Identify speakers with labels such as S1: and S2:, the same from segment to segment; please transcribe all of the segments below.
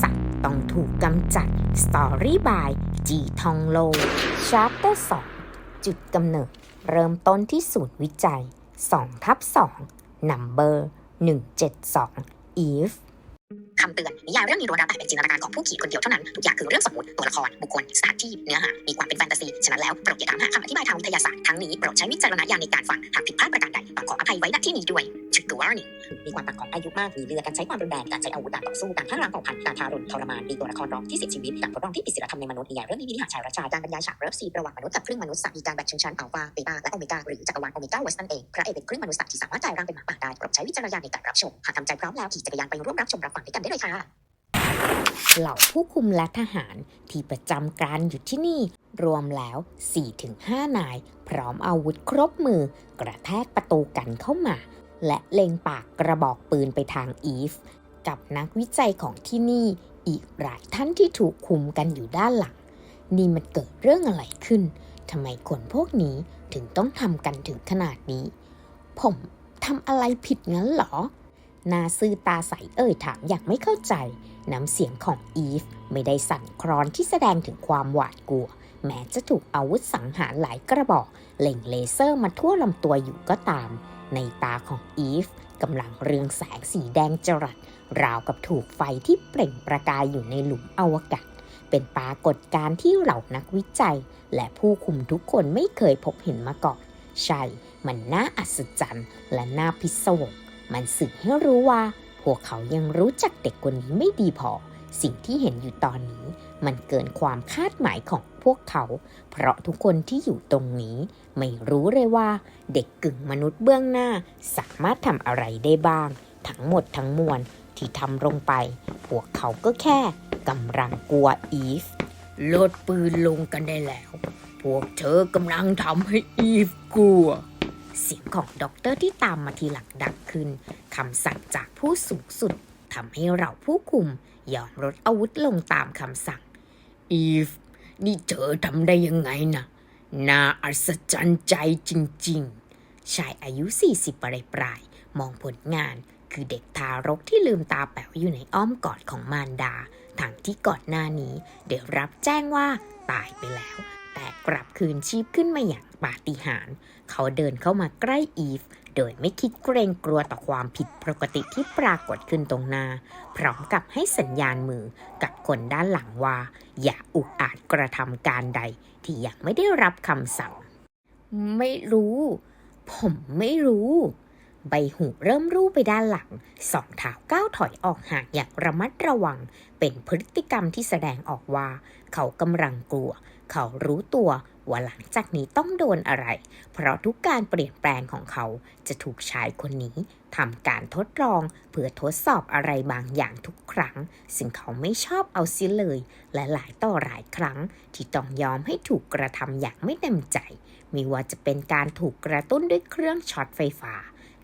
S1: สัตว์ต้องถูกกำจัด Story by จีทองโล Chapter 2จุดกำเนิด เริ่มต้นที่ศูนย์วิจัย2ทับ2 Number 172 Eve ำ
S2: เตือน นิยายเรื่องนี้ล้วนแล้วแต่เป็นจินตนาการของผู้เขียนคนเดียวเท่านั้น ทุกอย่างคือเรื่องสมมติ ตัวละคร บุคคล สถานที่ เนื้อหา มีความเป็นแฟนตาซี ฉะนั้นแล้วโปรดอย่าถามหาคำอธิบายทางวิทยาศาสตร์ทั้งนี้โปรดใช้วิจารณญาณในการฟัง หากผิดพลาดประการใดต้องขออภัยไว้ณที่นี้ด้วย Trigger warning มีความต่างของอายุมาก มีเรือการใช้ความรุนแรง การใช้อาวุธการต่อสู้ การฆ่าล้างเผ่าพันธุ์ การทารุณทรมาน มีตัวละครร้องที่เสียชีวิต การทดลองที่ผิดศีลธรรมในมนุษย์นิยายเรื่องนี้มีนื้อหาชายรัชชาการบรรยายฉากเลิฟซีนระหว่างมนุษย์กับครึ่งมนุษย์สัตว์มีการแบ่งชนชั้นอัลฟาเบต้าและโอเมก้าหรือจักรวาลโอเมก้าเวสนั่นเองพระเอกเป็นครึ่งมนุษย์สัตว์ที่สามารถกลายร่างเป็นหมาป่าได้โปรดใช้วิจารณญาณในการรับชมหากทำใจพร้อมแล้วขี่จักรยานไปร่วมรับชมรับฟังด้วยกันได้เลยค่ะ
S1: เหล่าผู้คุมและทหารที่ประจำการอยู่ที่นี่ รวมแล้ว 4-5 นาย พร้อมอาวุธครบมือกระแทกประตูกันเข้ามา และเล็งปากกระบอกปืนไปทางอีฟ กับนักวิจัยของที่นี่อีกหลายท่านที่ถูกคุมกันอยู่ด้านหลัง นี่มันเกิดเรื่องอะไรขึ้นทำไมคนพวกนี้ถึงต้องทำกันถึงขนาดนี้ ผมทำอะไรผิดงั้นหรอ นาซื่อตาใสเอ่ยถามอย่างไม่เข้าใจ น้ำเสียงของอีฟไม่ได้สั่นคลอนที่แสดงถึงความหวาดกลัว แม้จะถูกอาวุธสังหารหลายกระบอกเล็งเลเซอร์มาทั่วลำตัวอยู่ก็ตาม ในตาของอีฟกำลังเรืองแสงสีแดงจรัสราวกับถูกไฟที่เปล่งประกายอยู่ในหลุมอวกาศเป็นปรากฏการณ์ที่เหล่านักวิจัย และผู้คุมทุกคนไม่เคยพบเห็นมาก่อนใช่ มันน่าอัศจรรย์และน่าพิศวง มันสื่อให้รู้ว่า พวกเขายังรู้จักเด็กคนนี้ไม่ดีพอ สิ่งที่เห็นอยู่ตอนนี้ มันเกินความคาดหมายของพวกเขา เพราะทุกคนที่อยู่ตรงนี้ ไม่รู้เลยว่า เด็กกึ่งมนุษย์เบื้องหน้า สามารถทำอะไรได้บ้าง ทั้งหมดทั้งมวลที่ทำลงไป พวกเขาก็แค่กำลังกลัวอีฟลดปืนลงกันได้แล้ว พวกเธอกำลังทำให้อีฟกลัว เสียงของด็อกเตอร์ที่ตามมาทีหลังดังขึ้นคำสั่งจากผู้สูงสุดทำให้เราผู้คุมยอมลดอาวุธลงตามคำสั่ง อีฟ นี่เธอทำได้ยังไงนะน่าอัศจรรย์ใจจริงๆ ชายอายุ 40 ปลายปลายๆมองผลงาน คือเด็กทารกที่ลืมตาแป๋วอยู่ในอ้อมกอดของมารดาทั้งที่ก่อนหน้านี้เดี๋ยวรับแจ้งว่าตายไปแล้ว แต่กลับคืนชีพขึ้นมาอย่าง ปาฏิหาริย์เขาเดินเข้ามาใกล้อีฟ โดยไม่คิดเกรงกลัวต่อความผิดปกติที่ปรากฏขึ้นตรงหน้า พร้อมกับให้สัญญาณมือกับคนด้านหลังว่า อย่าอุกอาจกระทำการใด ที่ยังไม่ได้รับคำสั่ง ไม่รู้ ผมไม่รู้ใบหูเริ่มรูไปด้านหลัง สองเท้าก้าวถอยออกห่างอย่างระมัดระวัง เป็นพฤติกรรมที่แสดงออกว่า เขากำลังกลัว เขารู้ตัวว่าหลังจากนี้ต้องโดนอะไร เพราะทุกการเปลี่ยนแปลงของเขาจะถูกชายคนนี้ทำการทดลองเพื่อทดสอบอะไรบางอย่างทุกครั้งซึ่งเขาไม่ชอบเอาเสียเลย และหลายต่อหลายครั้ง ที่ต้องยอมให้ถูกกระทำอย่างไม่เต็มใจไม่ว่าจะเป็นการถูกกระตุ้นด้วยเครื่องช็อตไฟฟ้า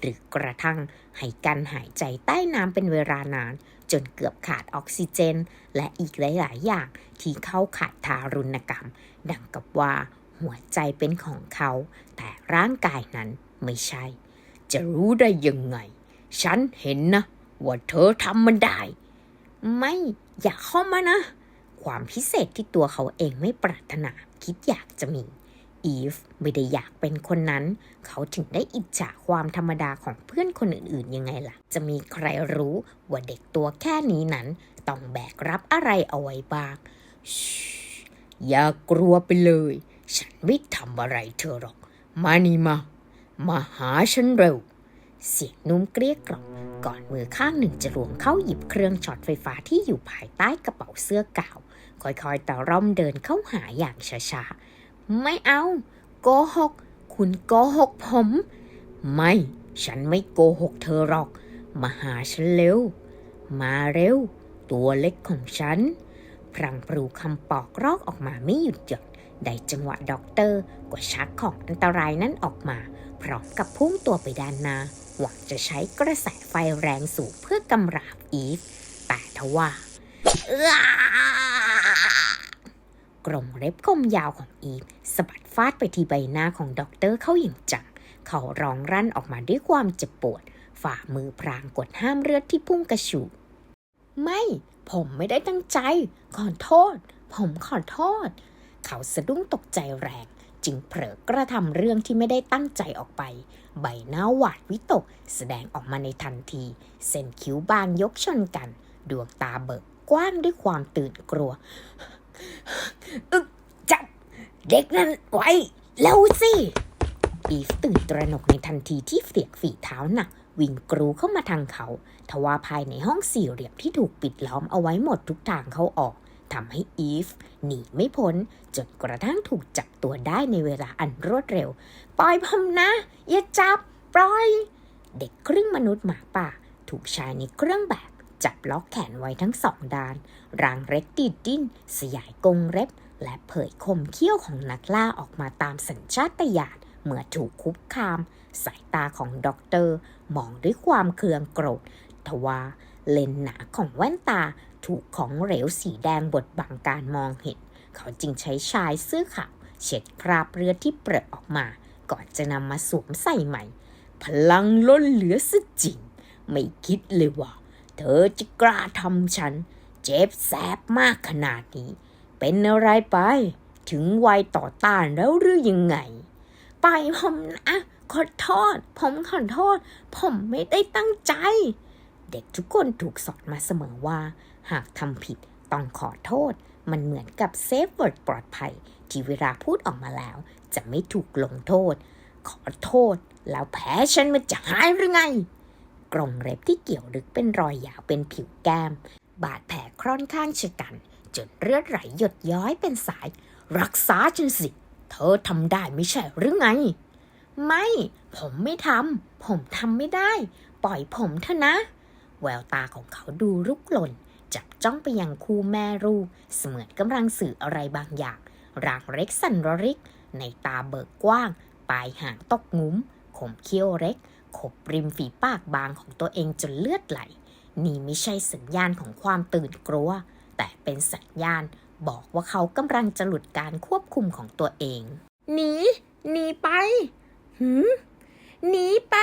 S1: หรือกระทั่งให้กันหายใจใต้น้ำเป็นเวลานาน จนเกือบขาดออกซิเจน และอีกหลาย ๆ อย่างที่เข้าข่ายทารุณกรรม ดังกับว่าหัวใจเป็นของเขา แต่ร่างกายนั้นไม่ใช่ จะรู้ได้ยังไง ฉันเห็นนะ ว่าเธอทำมันได้ ไม่อย่าเข้ามานะ ความพิเศษที่ตัวเขาเองไม่ปรารถนาคิดอยากจะมีอีฟไม่ได้อยากเป็นคนนั้น เขาถึงได้อิจฉาความธรรมดาของเพื่อนคนอื่นๆยังไงล่ะ จะมีใครรู้ว่าเด็กตัวแค่นี้นั้น ต้องแบกรับอะไรเอาไว้บ้างอย่ากลัวไปเลย ฉันไม่ทำอะไรเธอหรอก มานี่มา มาหาฉันเร็ว เสียงนุ่มเกลี้ยกล่อมก่อนมือข้างหนึ่งจะหลวงเข้าหยิบเครื่องช็อตไฟฟ้าที่อยู่ภายใต้กระเป๋าเสื้อกาว ค่อยๆตะร่อมเดินเข้าหาอย่างช้าๆ ไม่เอา โกหก คุณโกหกผม ไม่ ฉันไม่โกหกเธอหรอก มาหาฉันเร็ว มาเร็ว ตัวเล็กของฉัน พรังปรูคำปอกรอกออกมาไม่หยุดหย่อนได้จังหวะด็อกเตอร์ก็ชักของอันตรายนั้นออกมา พร้อมกับพุ่งตัวไปด้านหน้า หวังจะใช้กระแสไฟแรงสูงเพื่อกำราบอีฟ แต่ทว่ากรงเล็บคมยาวของอีฟสะบัดฟาดไปที่ใบหน้าของด็อกเตอร์เข้าอย่างจังเเขาร้องรั่นออกมาด้วยความเจ็บปวด ฝ่ามือพรางกดห้ามเลือดที่พุ่งกระฉูด ไม่ผมไม่ได้ตั้งใจ ขอโทษ ผมขอโทษ เขาสะดุ้งตกใจแรงจึงเผลอกระทำเรื่องที่ไม่ได้ตั้งใจออกไป ใบหน้าหวาดวิตก แสดงออกมาในทันที เส้นคิ้วบางยกชนกัน ดวงตาเบิกกว้างด้วยความตื่นกลัว อึกจับ เด็กนั้นไว้เร็วสิ อีฟตื่นตระหนกในทันทีที่เสียงฝีเท้าหนัก วิ่งกรูเข้ามาทางเขา ทว่าภายในห้องสี่เหลี่ยมที่ถูกปิดล้อมเอาไว้หมดทุกทางเข้าออกทำให้อีฟหนีไม่พ้น จนกระทั่งถูกจับตัวได้ในเวลาอันรวดเร็ว ปล่อยผมนะ อย่าจับ ปล่อย เด็กครึ่งมนุษย์หมาป่า ถูกชายในเครื่องแบบจับล็อกแขนไว้ทั้งสองด้าน ร่างเล็กดีดดิ้น สยายกงเล็บ และเผยคมเขี้ยวของนักล่าออกมาตามสัญชาตญาณ เมื่อถูกคุกคาม สายตาของด็อกเตอร์มองด้วยความเคืองโกรธทว่าเลนหนาของแว่นตาถูกของเหลวสีแดงบดบังการมองเห็น เขาจึงใช้ชายเสื้อขาวเช็ดคราบเลือดที่เปรอะออกมา ก่อนจะนำมาสวมใส่ใหม่ พลังล้นเหลือซะจริง ไม่คิดเลยว่า เธอจะกล้าทำฉัน เจ็บแสบมากขนาดนี้ เป็นอะไรไป ถึงวัยต่อต้านแล้วหรือยังไง ไปผมนะขอโทษ ผมขอโทษ ผมไม่ได้ตั้งใจ เด็กทุกคนถูกสอนมาเสมอว่า หากทำผิดต้องขอโทษ มันเหมือนกับเซฟเวิร์ดปลอดภัย ที่เวลาพูดออกมาแล้ว จะไม่ถูกลงโทษ ขอโทษ แล้วแผลฉันมันจะหายหรือไง กรงเล็บที่เกี่ยวลึกเป็นรอยยาวเป็นผิวแก้ม บาดแผลคร่อนข้างชะกัน จนเลือดไหลหยดย้อยเป็นสาย รักษาฉันสิ เธอทำได้ไม่ใช่หรือไง ไม่ ผมไม่ทำ ผมทำไม่ได้ ปล่อยผมเถอะนะ แววตาของเขาดูรุกหล่น จับจ้องไปยังคู่แม่ลูกเสมือนกำลังสื่ออะไรบางอย่าง ร่างเล็กสันรริก ในตาเบิกกว้าง ปลายหางตกงุ้ม ขมเขี้ยวเล็ก ขบริมฝีปากบางของตัวเองจนเลือดไหล นี่ไม่ใช่สัญญาณของความตื่นกลัว แต่เป็นสัญญาณ บอกว่าเขากำลังจะหลุดการควบคุมของตัวเอง หนี หนีไป หืม หนีไป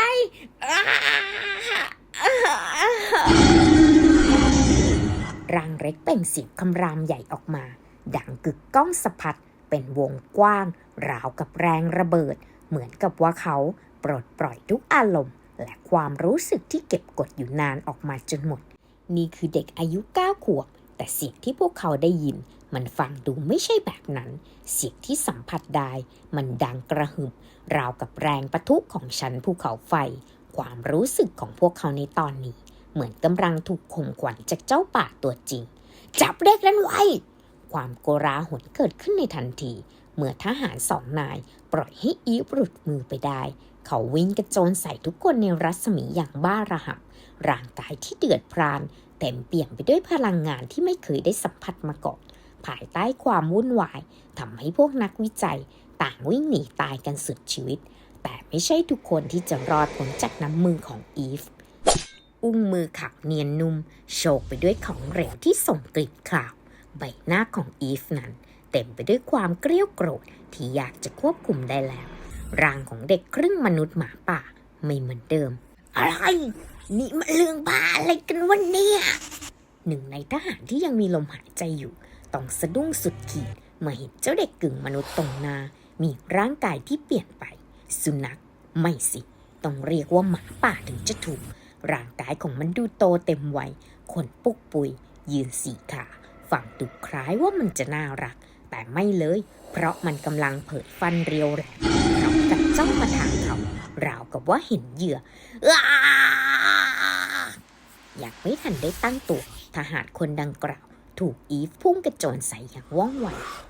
S1: ร่างเล็กเป่งเสียงคำรามใหญ่ออกมา ดังกึกก้องสะพัดเป็นวงกว้าง ราวกับแรงระเบิด เหมือนกับว่าเขาปลดปล่อยทุกอารมณ์ และความรู้สึกที่เก็บกดอยู่นานออกมาจนหมด นี่คือเด็กอายุเก้าขวบ แต่เสียงที่พวกเขาได้ยิน มันฟังดูไม่ใช่แบบนั้น เสียงที่สัมผัสได้ มันดังกระหึ่มราวกับแรงประทุของชั้นภูเขาไฟ ความรู้สึกของพวกเขาในตอนนี้ เหมือนกำลังถูกข่มขวัญจากเจ้าป่าตัวจริง จับเด็กนั้นไว้ ความโกราหนเกิดขึ้นในทันที เมื่อทหารสองนาย ปล่อยให้อีฟหลุดมือไปได้ เขาวิ่งกระโจนใส่ทุกคนในรัศมีอย่างบ้าระห่ำร่างกายที่เดือดพร่านเต็มเปี่ยมไปด้วยพลังงานที่ไม่เคยได้สัมผัสมาก่อน ภายใต้ความวุ่นวายทำให้พวกนักวิจัยต่างวิ่งหนีตายกันสุดชีวิต แต่ไม่ใช่ทุกคนที่จะรอดพ้นจากน้ำมือของอีฟ อุ้งมือขาวเนียนนุ่ม โชกไปด้วยของเหลวที่ส่งกลิ่นคราว ใบหน้าของอีฟนั้น เต็มไปด้วยความเกลี้ยวโกรธที่อยากจะควบคุมได้แล้ว ร่างของเด็กครึ่งมนุษย์หมาป่าไม่เหมือนเดิม อะไร นี่มันเรื่องบ้าอะไรกันวันนี้หนึ่งในทหารที่ยังมีลมหายใจอยู่ ต้องสะดุ้งสุดขีดเมื่อเห็นเจ้าเด็กกึ่งมนุษย์ตรงหน้า มีร่างกายที่เปลี่ยนไป สุนัขไม่สิ ต้องเรียกว่าหมาป่าถึงจะถูก ร่างกายของมันดูโตเต็มวัยขนปุกปุย ยืนสี่ขาฝั่งดูคล้ายว่ามันจะน่ารัก แต่ไม่เลย เพราะมันกำลังเผยฟันเรียวแหลมเขากับจ้องมาทางเขา ราวกับว่าเห็นเหยื่ออ้ายังไม่ทันได้ตั้งตัวทหารคนดังกล่าว ถูกอีฟพุ่งกระโจนใส่อย่างว่องไว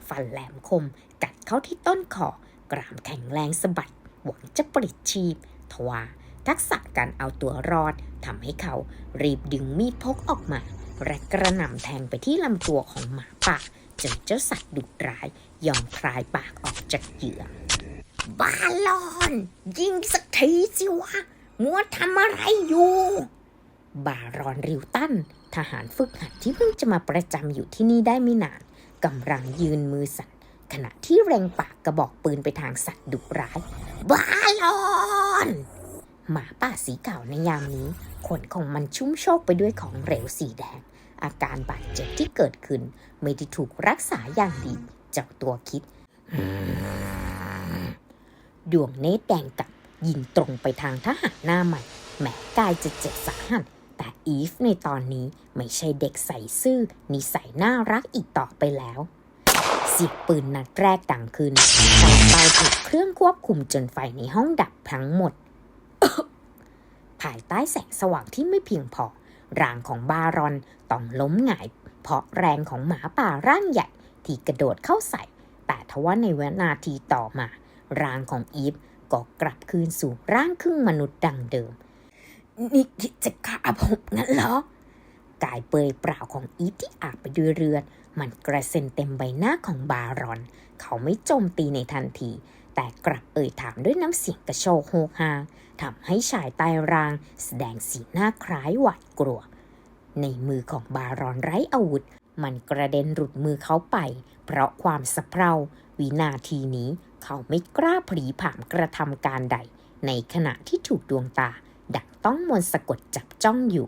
S1: ฟันแหลมคม กัดเข้าที่ต้นคอกรามแข็งแรงสะบัด หวังจะปลิดชีพ ทว่าทักษะการเอาตัวรอดทำให้เขารีบดึงมีดพกออกมาและกระหน่ำแทงไปที่ลำตัวของหมาป่าจนเจ้าสัตว์ดุร้าย ยอมคลายปากออกจากเหยื่อ บาลอน ยิงสักทีสิวะ มัวทำอะไรอยู่ บารอนริวตัน ทหารฝึกหัดที่เพิ่งจะมาประจำอยู่ที่นี่ได้ไม่นานกำลังยืนมือสั่นขณะที่เร่งปากกระบอกปืนไปทางสัตว์ดุร้ายบาลอนหมาป่าสีขาวในยามนี้ขนของมันชุ่มโชกไปด้วยของเหลวสีแดง อาการบาดเจ็บที่เกิดขึ้น ไม่ได้ถูกรักษาอย่างดีเจ้าตัวคิด ดวงเนตรแดงกับยิงตรงไปทางทหารหน้าใหม่แม้กายจะเจ็บสาหัส แต่อีฟในตอนนี้ไม่ใช่เด็กใส่ซื่อนิสัยน่ารักอีกต่อไปแล้ว เสียงปืนนัดแรกดังขึ้นแต่เตาถูกเครื่องควบคุมจนไฟในห้องดับทั้งหมด ภายใต้แสงสว่างที่ไม่เพียงพอ ร่างของบารอนต้องล้มหงาย เพราะแรงของหมาป่าร่างใหญ่ที่กระโดดเข้าใส่ แต่ทว่าในวินาทีต่อมา ร่างของอีฟก็กลับคืนสู่ร่างครึ่งมนุษย์ดังเดิม นี่คิดจะฆ่าผมงั้นเหรอกายเปยเปล่าของอีที่อาบไปด้วยเลือด มันกระเซ็นเต็มใบหน้าของบารอน เขาไม่โจมตีในทันที แต่กลับเอ่ยถามด้วยน้ำเสียงกระโชกโฮกฮาทำให้ชายใต้ราง แสดงสีหน้าคล้ายหวาดกลัว ในมือของบารอนไร้อาวุธ มันกระเด็นหลุดมือเขาไป เพราะความสะเพร่าวินาทีนี้ เขาไม่กล้าผลีผามกระทำการใด ในขณะที่ถูกดวงตา ต้องมนสะกดจับจ้องอยู่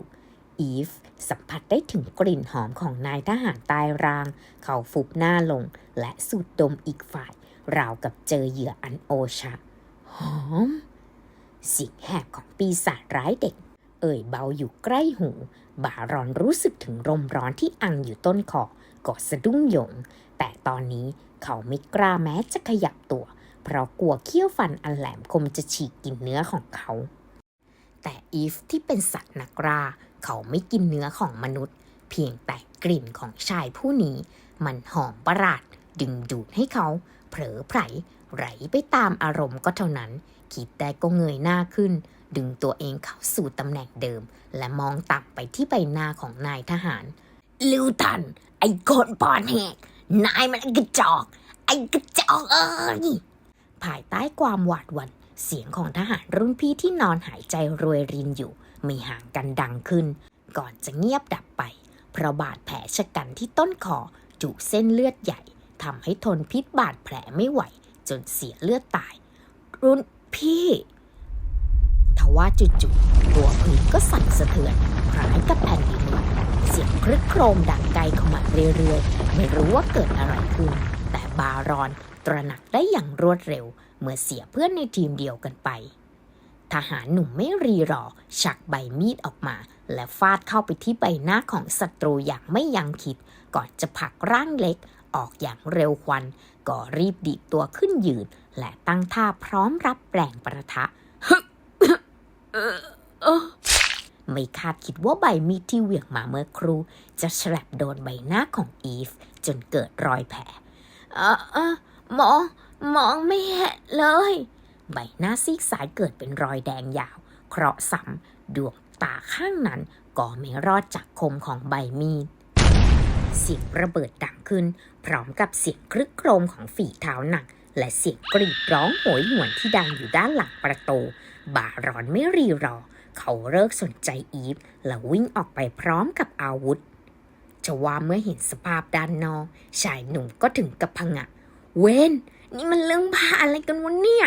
S1: อีฟสัมผัสได้ถึงกลิ่นหอมของนายทหารตายราง เขาฟุบหน้าลงและสูดดมอีกฝ่าย ราวกับเจอเหยื่ออันโอชะ หอมเสียงแหบของปีศาจร้ายเด็ก เอ่ยเบาอยู่ใกล้หู บารอนรู้สึกถึงลมร้อนที่อังอยู่ต้นคอก็สะดุ้งหยง แต่ตอนนี้เขาไม่กล้าแม้จะขยับตัว เพราะกลัวเขี้ยวฟันอันแหลมคมจะฉีกกินเนื้อของเขา แต่อีฟที่เป็นสัตว์นักล่าเขาไม่กินเนื้อของมนุษย์ เพียงแต่กลิ่นของชายผู้นี้ มันหอมประหลาดดึงดูดให้เขา เผลอไผลไหลไปตามอารมณ์ก็เท่านั้น คิดได้ก็เงยหน้าขึ้น ดึงตัวเองเข้าสู่ตำแหน่งเดิม และมองต่ำไปที่ใบหน้าของนายทหาร ลิวตัน ไอ้คนปอนแหกนายมันไอกระจอก ไอ้กระจอกเอ้ยภายใต้ความหวาดหวั่น เสียงของทหารรุ่นพี่ที่นอนหายใจรวยรินอยู่ไม่ห่างกันดังขึ้น ก่อนจะเงียบดับไป เพราะบาดแผลชะกันที่ต้นคอจุเส้นเลือดใหญ่ทำให้ทนพิษบาดแผลไม่ไหว จนเสียเลือดตาย รุ่นพี่ทว่าจู่ๆตัวพื้นก็สั่นสะเทือนคล้ายกับแผ่นดินไหวเสียงครึกโครมดังไกลเข้ามาเรื่อยๆ ไม่รู้ว่าเกิดอะไรขึ้น แต่บารอนตระหนักได้อย่างรวดเร็ว เมื่อเสียเพื่อนในทีมเดียวกันไป ทหารหนุ่มไม่รีรอ ชักใบมีดออกมา และฟาดเข้าไปที่ใบหน้าของศัตรูอย่างไม่ยั้งคิด ก่อนจะผลักร่างเล็กออกอย่างเร็วควัน ก็รีบดีดตัวขึ้นยืน และตั้งท่าพร้อมรับแรงประทะไม่คาดคิดว่าใบมีดที่เหวี่ยงมาเมื่อครู จะฉลับโดนใบหน้าของอีฟ จนเกิดรอยแผลเออเออมอ มองไม่เห็นเลย ใบหน้าซีกซ้ายเกิดเป็นรอยแดงยาว เคราะห์ซ้ำดวงตาข้างนั้นก็ไม่รอดจากคมของใบมีดเสียงระเบิดดังขึ้น พร้อมกับเสียงครึกโครมของฝีเท้าหนัก และเสียงกรีดร้องโหยหวนที่ดังอยู่ด้านหลังประตู บารอนไม่รีรอ เขาเลิกสนใจอีฟและวิ่งออกไปพร้อมกับอาวุธจะว่าเมื่อเห็นสภาพด้านนอกชายหนุ่มก็ถึงกับพงะ เวน นี่มันเรื่องบ้าอะไรกันวะเนี่ย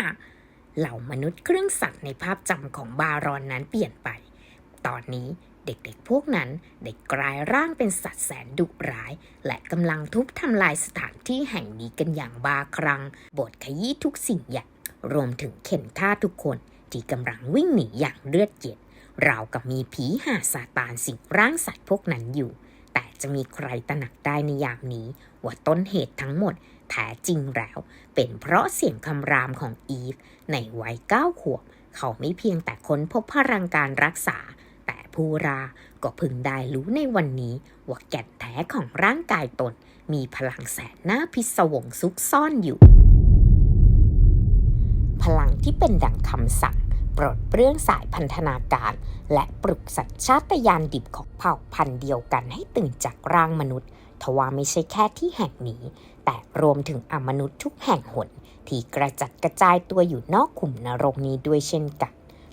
S1: เหล่ามนุษย์เครื่องสัตว์ในภาพจำของบารอนนั้นเปลี่ยนไป ตอนนี้เด็กๆพวกนั้นได้กลายร่างเป็นสัตว์แสนดุร้าย และกำลังทุบทำลายสถานที่แห่งนี้กันอย่างบาครัง บทขยี้ทุกสิ่งอย่างรวมถึงเข็นฆ่าทุกคนที่กำลังวิ่งหนีอย่างเลือดเย็นราวกับมีผีหาซาตานสิงร่างสัตว์พวกนั้นอยู่ แต่จะมีใครตระหนักได้ในยามนี้ ว่าต้นเหตุทั้งหมด แท้จริงแล้ว เป็นเพราะเสียงคำรามของอีฟ ในวัยเก้าขวบ เขาไม่เพียงแต่ค้นพบพลังการรักษา แต่ผู้ราก็พึงได้รู้ในวันนี้ว่าแก่นแท้ของร่างกายตน มีพลังแสนน่าพิศวงซุกซ่อนอยู่ พลังที่เป็นดังคำสั่งปลดเปลื้องสายพันธนาการ และปลุกสัญชาตญาณดิบของเผ่าพันธุ์เดียวกันให้ตื่นจากร่างมนุษย์ ทว่าไม่ใช่แค่ที่แห่งนี้ แต่รวมถึงอมนุษย์ทุกแห่งหนที่กระจัดกระจายตัวอยู่นอกขุมนรกนี้ด้วยเช่นกัน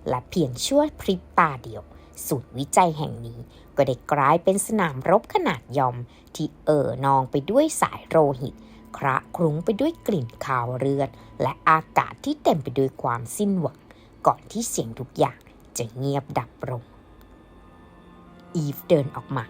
S1: และเพียงชั่วพริบตาเดียวศูนย์วิจัยแห่งนี้ก็ได้กลายเป็นสนามรบขนาดยอม ที่เอ่อนองไปด้วยสายโลหิตคระคลุ้งไปด้วยกลิ่นคาวเลือด และอากาศที่เต็มไปด้วยความสิ้นหวัง ก่อนที่เสียงทุกอย่างจะเงียบดับลงอีฟเดินออกมา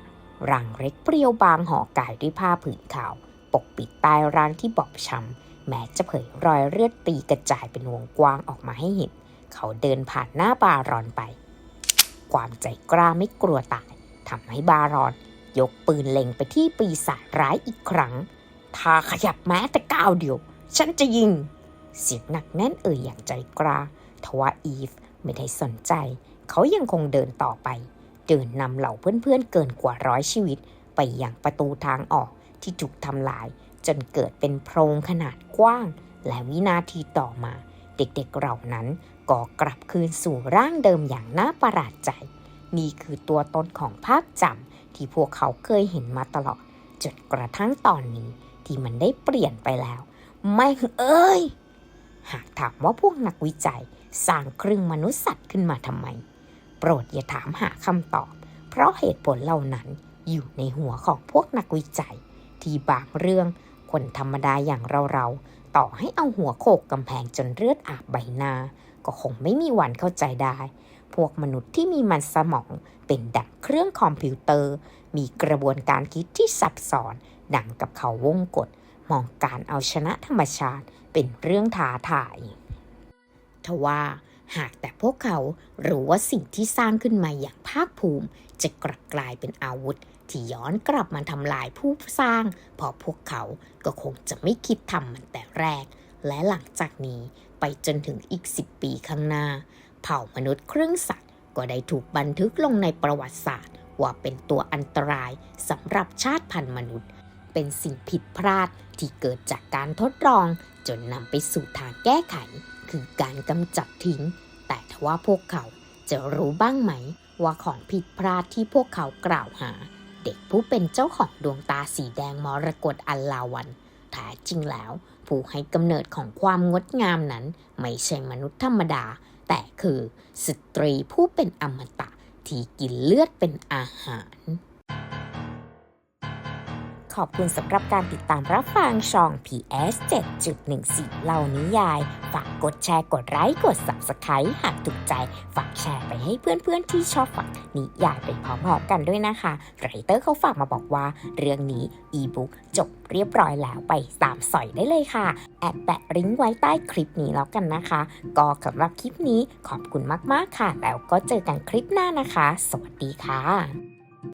S1: ร่างเล็กเปรียวบางห่อกายด้วยผ้าผืนขาว ปกปิดใต้ร่างที่บอบช้ำแม้จะเผยรอยเลือดตีกระจายเป็นวงกว้างออกมาให้เห็น เขาเดินผ่านหน้าบารอนไป ความใจกล้าไม่กลัวตายทำให้บารอน ยกปืนเล็งไปที่ปีศาจร้ายอีกครั้ง ถ้าขยับแม้แต่ก้าวเดียว ฉันจะยิง เสียงหนักแน่นเอ่ยอย่างใจกล้าทว่าอีฟไม่ได้สนใจ เขายังคงเดินต่อไป เดินนำเหล่าเพื่อนๆเกินกว่าร้อยชีวิต ไปยังประตูทางออกที่ถูกทำลาย จนเกิดเป็นโพรงขนาดกว้าง และวินาทีต่อมา เด็กๆเหล่านั้นก็กลับคืนสู่ร่างเดิมอย่างน่าประหลาดใจ นี่คือตัวตนของภาพจำที่พวกเขาเคยเห็นมาตลอดจนกระทั่งตอนนี้ที่มันได้เปลี่ยนไปแล้ว ไม่เอ้ย หากถามว่าพวกนักวิจัยสร้างครึ่งมนุษย์สัตว์ขึ้นมาทำไม โปรดอย่าถามหาคำตอบ เพราะเหตุผลเหล่านั้นอยู่ในหัวของพวกนักวิจัย ที่บางเรื่องคนธรรมดาอย่างเราๆ ต่อให้เอาหัวโขกกำแพงจนเลือดอาบใบหน้า ก็คงไม่มีวันเข้าใจได้ พวกมนุษย์ที่มีมันสมองเป็นดังเครื่องคอมพิวเตอร์ มีกระบวนการคิดที่ซับซ้อนดังกับเขาวงกฏมองการเอาชนะธรรมชาติเป็นเรื่องท้าทาย ทว่า หากแต่พวกเขารู้ว่าสิ่งที่สร้างขึ้นมาอย่างภาคภูมิ จะกลับกลายเป็นอาวุธ ที่ย้อนกลับมาทำลายผู้สร้าง เพราะพวกเขาก็คงจะไม่คิดทำมันแต่แรก และหลังจากนี้ไปจนถึงอีก 10 ปีข้างหน้า เผ่ามนุษย์เครื่องสัตว์ก็ได้ถูกบันทึกลงในประวัติศาสตร์ ว่าเป็นตัวอันตรายสำหรับชาติพันธุ์มนุษย์ เป็นสิ่งผิดพลาดที่เกิดจากการทดลองจนนำไปสู่ทางแก้ไข คือการกำจัดทิ้ง แต่ทว่าพวกเขาจะรู้บ้างไหม ว่าของผิดพลาดที่พวกเขากล่าวหา เด็กผู้เป็นเจ้าของดวงตาสีแดงมรกตอัลลาวันแท้จริงแล้ว ผู้ให้กำเนิดของความงดงามนั้น ไม่ใช่มนุษย์ธรรมดา แต่คือสตรีผู้เป็นอมตะที่กินเลือดเป็นอาหาร อบคุณสำหรับการติดตามรับฟังช่อง PS 7.14เล่านิยาย ฝากกดแชร์กดไลค์กด Subscribe หากถูกใจ ฝากแชร์ไปให้เพื่อนๆที่ชอบฟังนิยายไปพร้อมๆกันด้วยนะคะไรเตอร์เขาฝากมาบอกว่า เรื่องนี้อีบุ๊กจบเรียบร้อยแล้วไปตามสอยได้เลยค่ะ แอดแปะลิงก์ไว้ใต้คลิปนี้แล้วกันนะคะ ก็สำหรับคลิปนี้ขอบคุณมากๆค่ะ แล้วก็เจอกันคลิปหน้านะคะ สวัสดีค่ะ